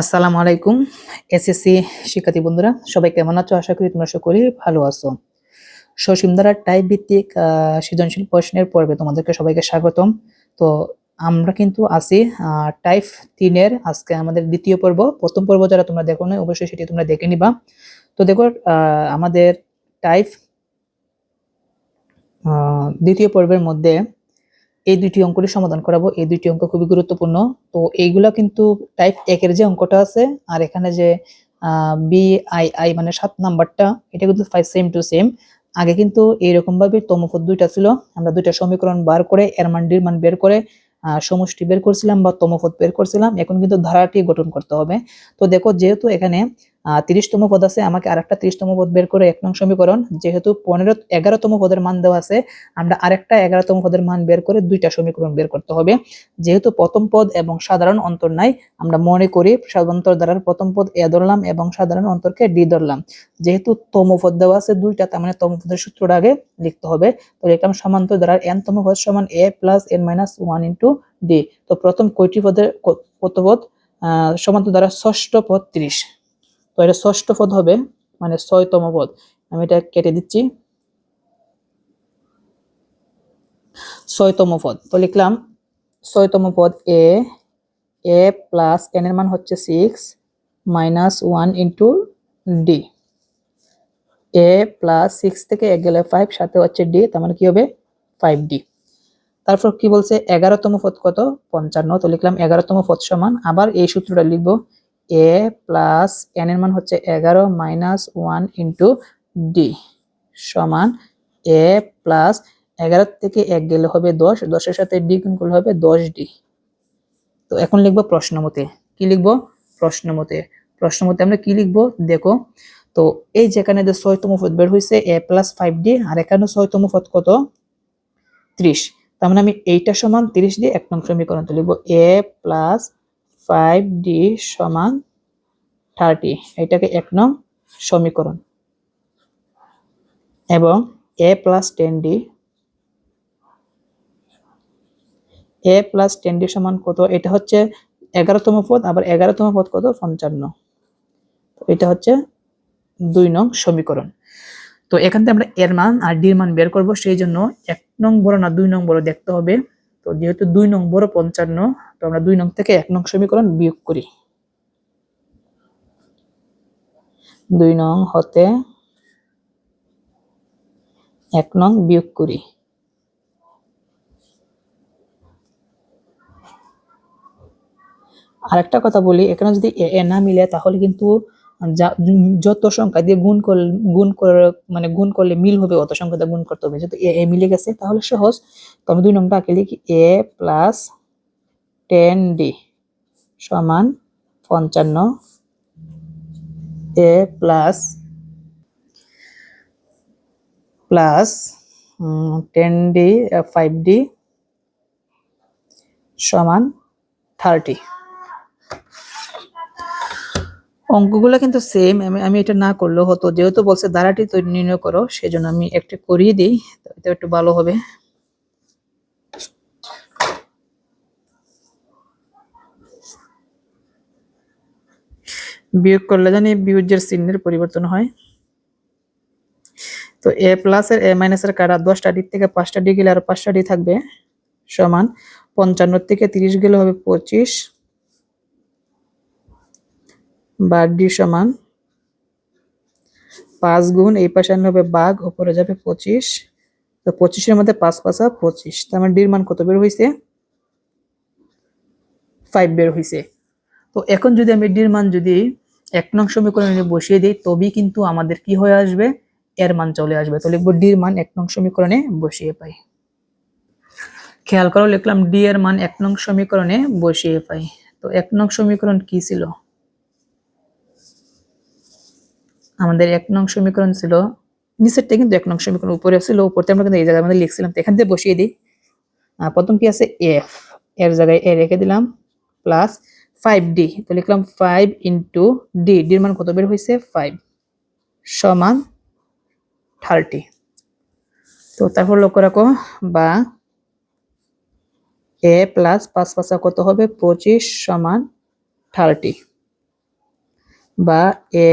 আসসালামু আলাইকুম, এসএসসি শিক্ষার্থী বন্ধুরা, সবাই কেমন আছো? আশা করি তোমরা সকলেই ভালো আছো। সসীম টাইপ ভিত্তিক সৃজনশীল প্রশ্নের পর্বে তোমাদেরকে সবাইকে স্বাগতম। তো আমরা কিন্তু আছি টাইপ তিনের আজকে আমাদের দ্বিতীয় পর্ব। প্রথম পর্ব যারা তোমরা দেখো না অবশ্যই সেটি তোমরা দেখে নিবা। তো দেখো আমাদের টাইপ দ্বিতীয় পর্বের মধ্যে এই দুইটি অঙ্কটি সমাধান করাবো। এই দুইটি অঙ্ক খুবই গুরুত্বপূর্ণ। তো এইগুলা কিন্তু টাইপ একের যে অঙ্কটা আছে, আর এখানে যে বি আই আই মানে সাত নাম্বারটা, এটা কিন্তু ফাইভ সেম টু সেম আগে কিন্তু এইরকম ভাবে তমপদ দুইটা ছিল। আমরা দুইটা সমীকরণ বার করে, এর মান, ডির মান বের করে সমষ্টি বের করছিলাম বা তমপদ বের করছিলাম। এখন কিন্তু ধারাটি গঠন করতে হবে। তো দেখো যেহেতু এখানে তিরিশতম পদ আছে। আমাকে আরেকটা তিরিশতম পদ বের করে এক নং সমীকরণ। যেহেতু পনেরো, এগারোতম পদের মান দেওয়া আছে, আমরা আরেকটা এগারোতম পদের মান বের করে দুইটা সমীকরণ বের করতে হবে। যেহেতু প্রথম পদ এবং সাধারণ অন্তর নাই, আমরা মনে করি সাধারণতর দ্বারার প্রথম পদ এ ধরলাম এবং সাধারণ অন্তরকে ডি ধরলাম। যেহেতু তম পদ দেওয়া আছে দুইটা, তার মানে তম পদের সূত্রটা আগে লিখতে হবে। তো লিখলাম সমান্তর দ্বারার এন তম পদ সমান A plus N minus one into D তো প্রথম কয়টি পদের কত পদ? সমান্তর দ্বারা ষষ্ঠ পদ ত্রিশ। তো এটা ষষ্ঠ পদ হবে মানে ছয়তম পদ। আমি এটা কেটে দিচ্ছি। ছয়তম পদ। তো লিখলাম, ছয়তম পদ এ এ প্লাস এন এর মান হচ্ছে six minus one into D. A plus six থেকে এক গেলে ফাইভ সাথে হচ্ছে ডি, তার মানে কি হবে? Five D. তারপর কি বলছে? এগারোতম পদ কত? পঞ্চান্ন। তো লিখলাম এগারোতম পদ সমান। আবার এই সূত্রটা লিখব। এ প্লাস এন এর মান হচ্ছে এগারো মাইনাস ওয়ান ইন্টু ডি সমান এ প্লাস এগারো থেকে এক গেলে হবে দশ, দশের সাথে ডি গুণ করলে হবে দশ ডি তো এখন লিখব প্রশ্ন মতে কি লিখব? প্রশ্ন মতে প্রশ্ন মতে আমরা কি লিখব? দেখো, তো এই যেখানে যে ছয়তম পদ বের হয়েছে এ প্লাস ফাইভ ডি আর এখানে ছয়তম পদ কত? ত্রিশ। তার মানে আমি এইটা সমান তিরিশ দিয়ে এক নং সমীকরণ তো লিখব এ প্লাস ফাইভ ডি সমান থার্টি এটাকে এক নং সমীকরণ। এবং A plus ten D A plus ten D সমান কত? এটা হচ্ছে এগারোতম পদ, আবার এগারোতম পদ কত? পঞ্চান্ন। এটা হচ্ছে দুই নং সমীকরণ। তো এখান থেকে আমরা এর মান আর ডির মান বের করব, সেই জন্য এক নং বড় না দুই নং বড় দেখতে হবে। তো যেহেতু দুই নং বড় পঞ্চান্ন, তো আমরা দুই নং থেকে এক নং সমীকরণ বিয়োগ করি। দুই নং হতে এক নং বিয়োগ করি। আরেকটা কথা বলি, এখানে যদি এ না মিলে তাহলে কিন্তু যত সংখ্যা দিয়ে গুণ করলে গুণ করে মানে গুণ করলে মিল হবে, অত সংখ্যা দিয়ে গুণ করতে হবে। যেহেতু এ এ মিলে গেছে, তাহলে সহজ। তো আমি দুই নংটা আঁকে লিখি, এ প্লাস টেন ডি সমান পঞ্চান্ন। A plus plus ten D five D সমান থার্টি। অঙ্কগুলো কিন্তু সেম আমি আমি এটা না করলেও হতো। যেহেতু বলছে দ্বারাটি তৈরি, নির্ণয় করো, সেজন্য আমি একটা করিয়ে দিই, তো একটু ভালো হবে। বিয়োগ করলে জানি বিয়োজ্যের চিহ্নের পরিবর্তন হয়। তো এ প্লাস এর এ মাইনাসের কাটা দশটা ডি থেকে পাঁচটা ডি গেলে আর পাঁচটা ডি থাকবে, সমান পঞ্চান্ন থেকে তিরিশ গেলে হবে পঁচিশ। বা ডি সমান পাঁচ গুণ এই পাশে আনলে হবে বাঘ, ওপরে যাবে পঁচিশ। তো পঁচিশের মধ্যে পাঁচ পাঁচা পঁচিশ। তার মানে ডির মান কত বের হয়েছে ফাইভ বের হয়েছে তো এখন যদি আমি ডির মান যদি এক নং সমীকরণে বসিয়ে দিই, তবেই কিন্তু আমাদের কি হয়ে আসবে? এর মান চলে আসবে। তো লিখব ডির মান এক নং সমীকরণে বসিয়ে পাই। খেয়াল করো, লিখলাম ডি এর মান এক নং সমীকরণে বসিয়ে পাই। তো এক নং সমীকরণ কি ছিল? আমাদের এক নং সমীকরণ ছিল, নিচেরটা কিন্তু এক নং সমীকরণ, উপরে ছিল, উপরতে আমরা কিন্তু এই জায়গায় আমাদের লিখছিলাম, তো এখান থেকে বসিয়ে দিই। প্রথম কি আছে? এফ এর জায়গায় এ রেখে দিলাম প্লাস ফাইভ ডি তো লিখলাম ফাইভ ইন্টু ডি ডির মান কত বের হয়েছে? ফাইভ সমান থার্টি তো তারপর লক্ষ্য রাখো, বা এ প্লাস পাঁচ পাঁচা কত হবে? পঁচিশ সমান থার্টি বা এ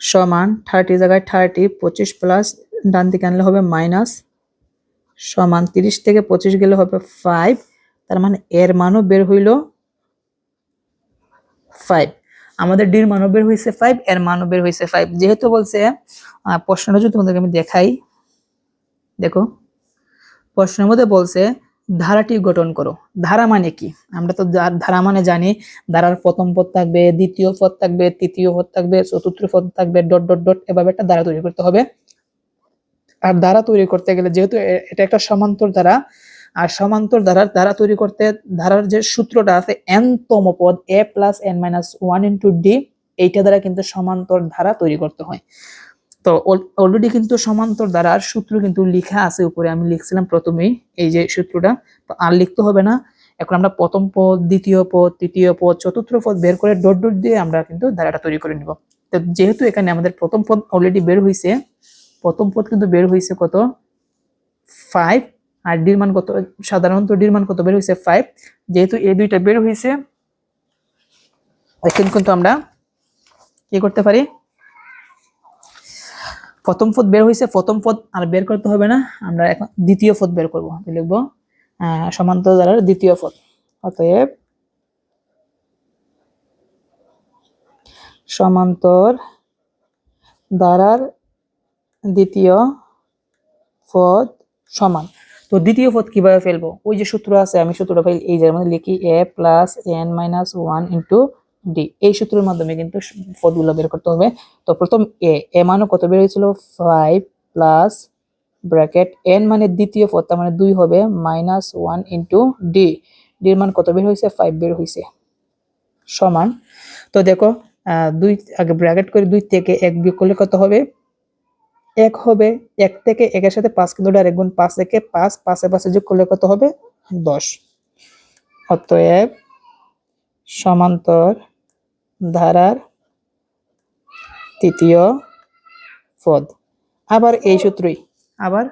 সমান থার্টি জায়গায় থার্টি পঁচিশ প্লাস ডান দিকে আনলে হবে মাইনাস সমান তিরিশ থেকে পঁচিশ গেলে হবে ফাইভ তার মানে এর মানও বের হইল ফাইভ আমাদের ডির মানও বের হয়েছে ফাইভ এর মানও বের হয়েছে ফাইভ যেহেতু বলছে প্রশ্নটা যদি তোমাদেরকে আমি দেখাই, দেখো, প্রশ্নের মধ্যে বলছে ধারাটি গঠন করো। ধারা মানে কি? আমরা তো ধারা মানে জানি, ধারার প্রথম পদ থাকবে, দ্বিতীয় পদ থাকবে, তৃতীয় পদ থাকবে, চতুর্থ পদ থাকবে, ডট ডট ডট, এভাবে একটা ধারা তৈরি করতে হবে। আর ধারা তৈরি করতে গেলে যেহেতু এটা একটা সমান্তর ধারা, আর সমান্তর ধারার ধারা তৈরি করতে ধারার যে সূত্রটা আছে এন তম পদ A plus N minus one into D এইটা দ্বারা কিন্তু সমান্তর ধারা তৈরি করতে হয়। তো অলরেডি কিন্তু সমান্তর দ্বারার সূত্র কিন্তু লেখা আছে উপরে, আমি লিখছিলাম প্রথমেই এই যে সূত্রটা, তো আর লিখতে হবে না। এখন আমরা প্রথম পদ, দ্বিতীয় পদ, তৃতীয় পদ, চতুর্থ পদ বের করে ডট ডট দিয়ে আমরা কিন্তু ধারাটা তৈরি করে নিব। তো যেহেতু এখানে আমাদের প্রথম পদ অলরেডি বের হয়েছে প্রথম পদ কিন্তু বের হয়েছে কত? ফাইভ আর ডির মান কত? সাধারণত ডির মান কত বের হয়েছে ফাইভ যেহেতু এই দুইটা বের হয়েছে এখন কিন্তু আমরা কি করতে পারি? প্রথম পদ বের হয়েছে প্রথম পদ আর বের করতে হবে না। আমরা এখন দ্বিতীয় পদ বের করব লিখব সমান্তর দ্বারার দ্বিতীয় পদ। অতএব সমান্তর দ্বারার দ্বিতীয় পদ সমান। তো দ্বিতীয় পদ কীভাবে ফেলব? ওই যে সূত্র আছে, আমি সূত্রটা ফেল এই মধ্যে লিখি A plus N minus one into D, এই সূত্রের মাধ্যমে কিন্তু পদগুলো বের করতে হবে। তো প্রথম এ এ মানও কত বের হয়েছিল? ফাইভ প্লাস ব্র্যাকেট এন মানে দ্বিতীয় পদ, তার মানে দুই হবে মাইনাস ওয়ান ইন্টু ডি ডির মান কত বের হয়েছে? ফাইভ বের হয়েছে। সমান। তো দেখো দুই, আগে ব্র্যাকেট করে দুই থেকে এক বিয়োগ করলে কত হবে? এক হবে, এক থেকে একের সাথে পাঁচ কিন্তু ডাইরেক্ট গুণ পাঁচ থেকে পাঁচ, পাঁচে পাঁচে যোগ করলে কত হবে? দশ। অতএব সমান্তর ধারার তৃতীয় পদ। আবার এই সূত্রই। আবার?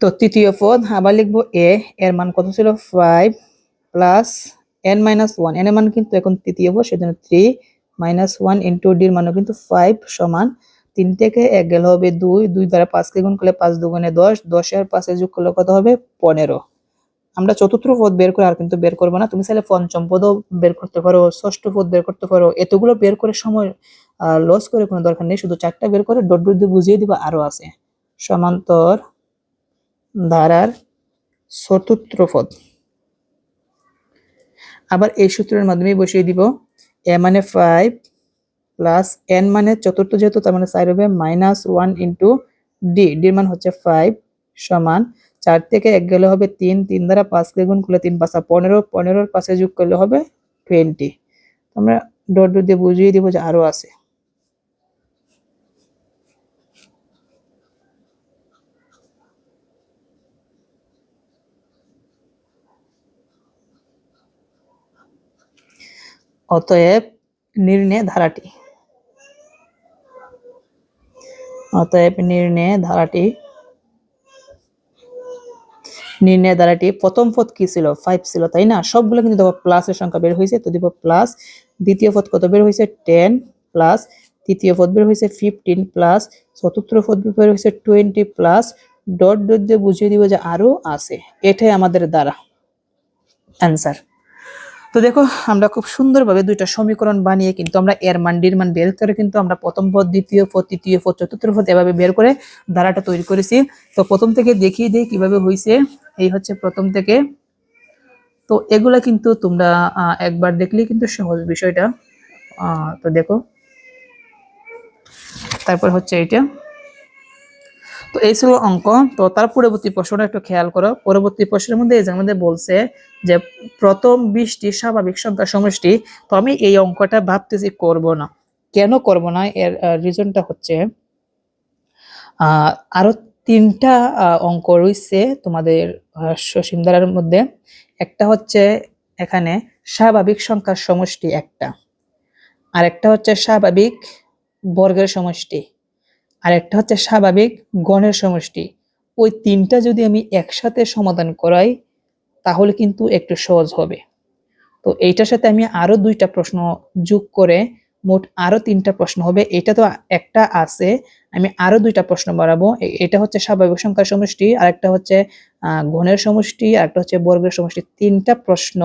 তো তৃতীয় পদ আবার লিখব এ এর মান কত ছিল? Five plus N minus one N এর মান কিন্তু এখন তৃতীয় পদ সেজন্য থ্রি মাইনাস ওয়ান ইন্টু ডির মানও কিন্তু ফাইভ সমান তিন থেকে এক গেলে হবে দুই। দুই দ্বারা পাঁচকে গুণ করলে পাঁচ দুগুণে দশ। দশের পাঁচে যোগ করলে কত হবে? পনেরো। আমরা চতুর্থ পদ বের করে আর কিন্তু বের করব না। তুমি চাইলে পঞ্চম পদও বের করতে পারো, ষষ্ঠ পদ বের করতে পারো। এতগুলো বের করে সময় লস করে কোনো দরকার নেই। শুধু চারটা বের করে ডট ডট দিয়ে বুঝিয়ে দিবা, আরও আছে। সমান্তর ধারার চতুর্থ পদ। আবার এই সূত্রের মাধ্যমে বসিয়ে দিব। এ মানে ফাইভ প্লাস এন মানে চতুর্থ যেহেতু, তার মানে সাইড হবে মাইনাস ওয়ান ইন্টু ডি ডির মান হচ্ছে ফাইভ সমান চার থেকে এক গেলে হবে তিন তিন দ্বারা পাঁচকে গুণ করলে তিন পাঁচা পনেরো, পনেরোর পাশে যোগ করলে হবে টোয়েন্টি আমরা ডট ডট দিয়ে বুঝিয়ে দিব যে আরও আছে। অতএব নির্ণয় ধারাটি। অতএব নির্ণয় ধারাটি নির্ণয় দ্বারাটি প্রথম পদ কি ছিল? ফাইভ ছিল, তাই না? সবগুলো কিন্তু দেখো প্লাসের সংখ্যা বের হয়েছে, তো দিব প্লাস দ্বিতীয় পদ কত বের হয়েছে? টেন প্লাস তৃতীয় পদ বের হয়েছে ফিফটিন প্লাস চতুর্থ পদ বের হয়েছে টোয়েন্টি প্লাস ডট ডট দিয়ে বুঝিয়ে দিব যে আরও আছে। এটাই আমাদের দ্বারা অ্যান্সার তো দেখো, আমরা খুব সুন্দরভাবে দুইটা সমীকরণ বানিয়ে কিন্তু আমরা এর মান, ডির মান বের করে কিন্তু আমরা প্রথম পদ, দ্বিতীয় পদ, তৃতীয় পদ, চতুর্থ পদ এভাবে বের করে ধারাটা তৈরি করেছি। তো প্রথম থেকে দেখিয়ে দিই কীভাবে হয়েছে এই হচ্ছে প্রথম থেকে। তো এগুলা কিন্তু তোমরা একবার দেখলেই কিন্তু সহজ বিষয়টা। তো দেখো। তারপর হচ্ছে এটা তো এই ছিল অঙ্ক। তো তার পরবর্তী প্রশ্নটা একটু খেয়াল করো। পরবর্তী প্রশ্নের মধ্যে এই যে বলছে যে প্রথম বিশটি স্বাভাবিক সংখ্যা সমষ্টি তো আমি এই অঙ্কটা ভাবতেছি করব না। কেন করব না? এর রিজনটা হচ্ছে আহ, আরও তিনটা অঙ্ক রয়েছে তোমাদের আহ, মধ্যে। একটা হচ্ছে এখানে স্বাভাবিক সংখ্যার সমষ্টি একটা। আর একটা হচ্ছে স্বাভাবিক বর্গের সমষ্টি। আর একটা হচ্ছে স্বাভাবিক গণের সমষ্টি। ওই তিনটা যদি আমি একসাথে সমাধান করাই, তাহলে কিন্তু একটু সহজ হবে। তো এইটার সাথে আমি আরও দুইটা প্রশ্ন যোগ করে মোট আরও তিনটা প্রশ্ন হবে। এটা তো একটা আছে, আমি আরও দুইটা প্রশ্ন বাড়াবো। এটা হচ্ছে স্বাভাবিক সংখ্যার সমষ্টি আর একটা হচ্ছে ঘনের সমষ্টি আর একটা হচ্ছে বর্গের সমষ্টি। তিনটা প্রশ্ন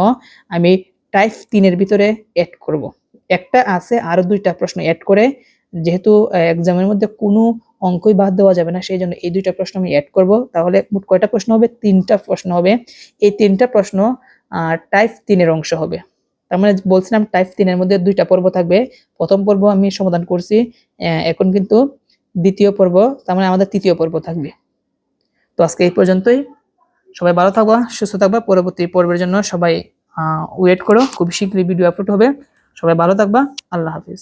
আমি টাইপ তিনের ভিতরে অ্যাড করব। একটা আছে আরও দুইটা প্রশ্ন অ্যাড করে যেহেতু এক্সামের মধ্যে কোনো অঙ্কই বাদ দেওয়া যাবে না, সেই জন্য এই দুইটা প্রশ্ন আমি অ্যাড করব। তাহলে মোট কয়টা প্রশ্ন হবে? তিনটা প্রশ্ন হবে। এই তিনটা প্রশ্ন টাইপ তিনের অংশ হবে। তার মানে বলছিলাম টাইপ তিনের মধ্যে দুইটা পর্ব থাকবে। প্রথম পর্ব আমি সমাধান করছি এখন কিন্তু দ্বিতীয় পর্ব, তার মানে আমাদের তৃতীয় পর্ব থাকবে। তো আজকে এই পর্যন্তই। সবাই ভালো থাকবা, সুস্থ থাকবা। পরবর্তী পর্বের জন্য সবাই ওয়েট করো। খুব শীঘ্রই ভিডিও আপলোড হবে। সবাই ভালো থাকবা। আল্লাহ হাফিজ।